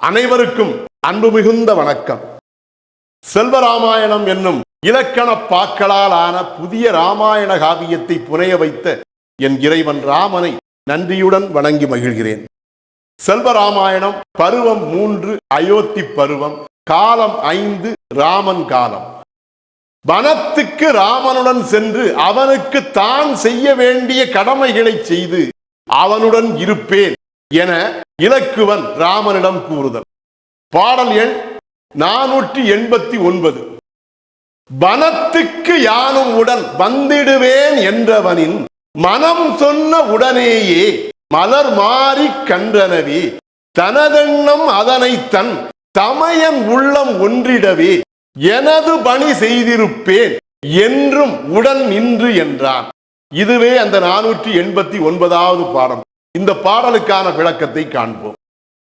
அனைவருக்கும் அன்பு மிகுந்த வணக்கம். செல்வராமாயணம் என்னும் இலக்கண பாக்களால் ஆன புதிய ராமாயண காவியத்தை புனைய வைத்த என் இறைவன் ராமனை நன்றியுடன் வணங்கி மகிழ்கிறேன். செல்வராமாயணம் பருவம் மூன்று அயோத்தி பருவம் காலம் ஐந்து ராமன் காலம். வனத்துக்கு ராமனுடன் சென்று அவனுக்கு தான் செய்ய வேண்டிய கடமைகளை செய்து அவனுடன் இருப்பேன். என இலக்குவன் ராமனிடம் கூறுதல். பாடல் எண் நானூற்றி எண்பத்தி ஒன்பது. வனத்துக்கு யானும் உடன் வந்திடுவேன் என்றவனின் மனம் சொன்ன உடனேயே மலர் மாறி கன்றனவி. தனதெண்ணம் அதனை தன் தமையன் உள்ளம் ஒன்றிடவே எனது பணி செய்திருப்பேன் என்றும் உடன் நின்று என்றான். இதுவே அந்த நானூற்றி எண்பத்தி ஒன்பதாவது பாடம். இந்த பாடலுக்கான விளக்கத்தை காண்போம்.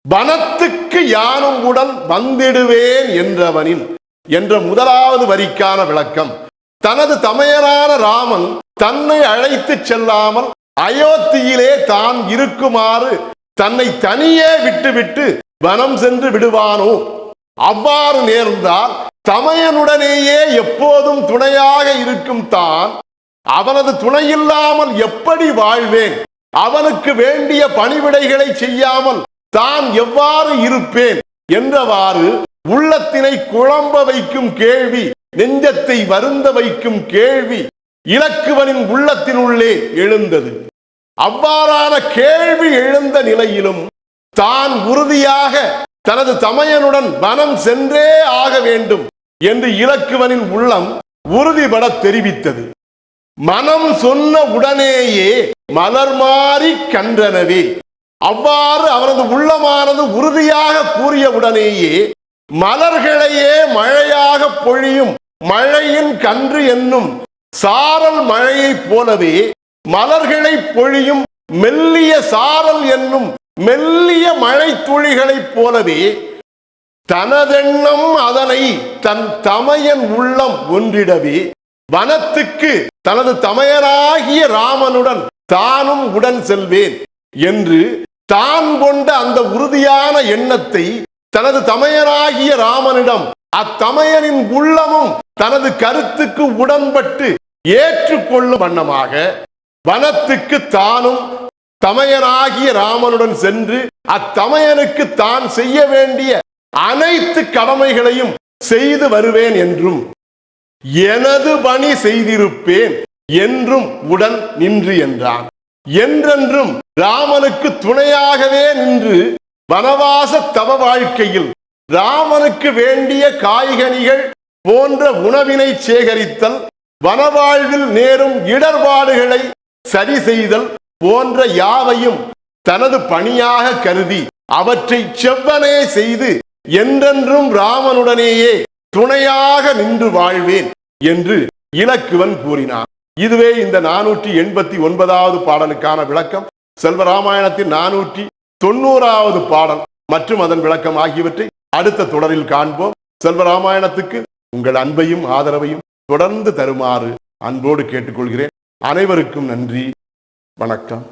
வனத்துக்கு யானும் உடல் வந்திடுவேன் என்றவனின் என்ற முதலாவது வரிக்கான விளக்கம். தனது தமையரான ராமன் தன்னை அழைத்து செல்லாமல் அயோத்தியிலே தான் இருக்குமாறு தன்னை தனியே விட்டுவிட்டு வனம் சென்று விடுவானோ? அவ்வாறு நேர்ந்தால் தமையனுடனேயே எப்போதும் துணையாக இருக்கும் தான் அவனது துணையில்லாமல் எப்படி வாழ்வேன்? அவனுக்கு வேண்டிய பணிவிடைகளை செய்யாமல் தான் எவ்வாறு இருப்பேன் என்றவாறு உள்ளத்தினை குழம்ப வைக்கும் கேள்வி நெஞ்சத்தை வருந்த வைக்கும் கேள்வி இலக்குவனின் உள்ளத்தினுள்ளே எழுந்தது. அவ்வாறான கேள்வி எழுந்த நிலையிலும் தான் உறுதியாக தனது தமையனுடன் வனம் சென்றே ஆக வேண்டும் என்று இலக்குவனின் உள்ளம் உறுதிபட தெரிவித்தது. மனம் சொன்ன உடனேயே மலர் மாறி கன்றனவே அவ்வாறு அவரது உள்ளமானது உறுதியாக கூறிய உடனேயே மலர்களையே மழையாக பொழியும் மழையின் கன்று என்னும் சாரல் மழையைப் போலவே மலர்களை பொழியும் மெல்லிய சாரல் என்னும் மெல்லிய மழை துளிகளைப் போலவே தனதெண்ணம் அதனை தன் தமையன் உள்ளம் ஒன்றிடவே வனத்துக்கு தனது தமையராகிய ராமனுடன் தானும் உடன் செல்வேன் என்று தான் கொண்ட அந்த உறுதியான எண்ணத்தை தனது தமையனாகிய ராமனிடம் அத்தமையனின் உள்ளமும் தனது கருத்துக்கு உடன்பட்டு ஏற்றுக்கொள்ளும் வண்ணமாக வனத்துக்கு தானும் தமையனாகிய ராமனுடன் சென்று அத்தமையனுக்கு தான் செய்ய வேண்டிய அனைத்து கடமைகளையும் செய்து வருவேன் என்றும் எனது பணி செய்திருப்பேன் என்றும் உடன் நின்று என்றான். என்றென்றும் ராமனுக்கு துணையாகவே நின்று வனவாச தவ வாழ்க்கையில் ராமனுக்கு வேண்டிய காய்கனிகள் போன்ற உணவினை சேகரித்தல் வனவாழ்வில் நேரும் இடர்பாடுகளை சரி செய்தல் போன்ற யாவையும் தனது பணியாக கருதி அவற்றை செவ்வனே செய்து என்றென்றும் ராமனுடனேயே துணையாக நின்று வாழ்வேன் என்று இலக்குவன் கூறினான். இதுவே இந்த நானூற்றி எண்பத்தி ஒன்பதாவது பாடலுக்கான விளக்கம். செல்வராமாயணத்தின் நானூற்றி தொண்ணூறாவது பாடல் மற்றும் அதன் விளக்கம் ஆகியவற்றை அடுத்த தொடரில் காண்போம். செல்வராமாயணத்துக்கு உங்கள் அன்பையும் ஆதரவையும் தொடர்ந்து தருமாறு அன்போடு கேட்டுக்கொள்கிறேன். அனைவருக்கும் நன்றி. வணக்கம்.